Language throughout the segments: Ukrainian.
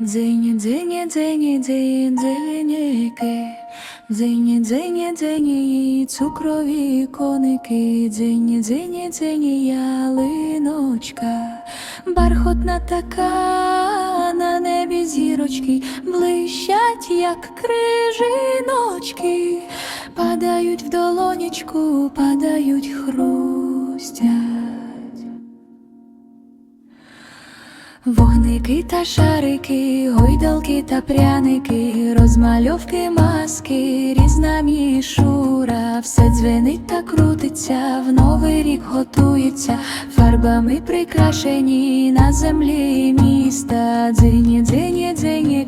Дзині, дзині, дзині, дзині, дзиніки, дзині, дзині, дзині, цукрові коники, дзині, дзині, дзині, ялиночка, бархотна така, на небі зірочки, блищать, як крижиночки, падають в долонечку, падають, хрустять. Вогники та шарики, гойдалки та пряники, розмальовки маски, різна мішура, все дзвенить та крутиться, в новий рік готується, фарбами прикрашені на землі міста. Дзині, дзині, дзині,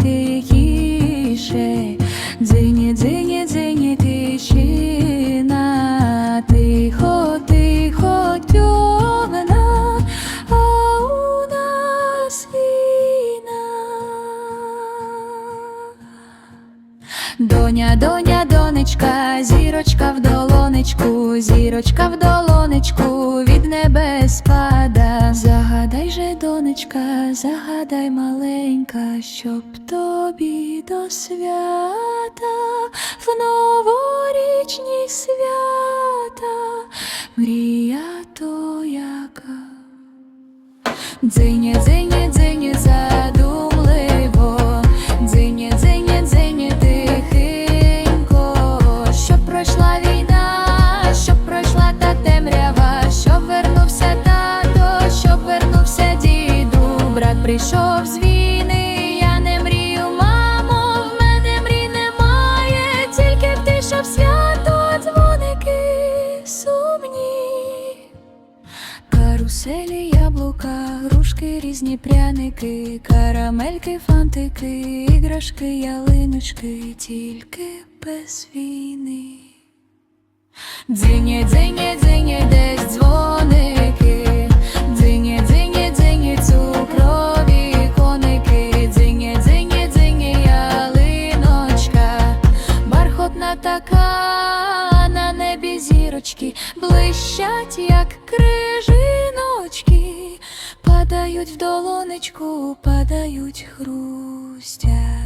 Доня, доня, донечка, зірочка в долонечку, зірочка в долонечку, від небес спада. Загадай же, донечка, загадай маленька, щоб тобі до свята, в новорічні свята, мрія то яка. Дзині, дзині, дзині, задумливо, прийшов з війни, я не мрію, мамо, в мене мрій немає, тільки ти, щоб свято дзвоники сумні. Каруселі, яблука, грушки, різні пряники, карамельки, фантики, іграшки, ялиночки, тільки без війни. Дзині, дзині, дзині, зірочки, блищать, як крижиночки, падають в долонечку, падають, хрустять,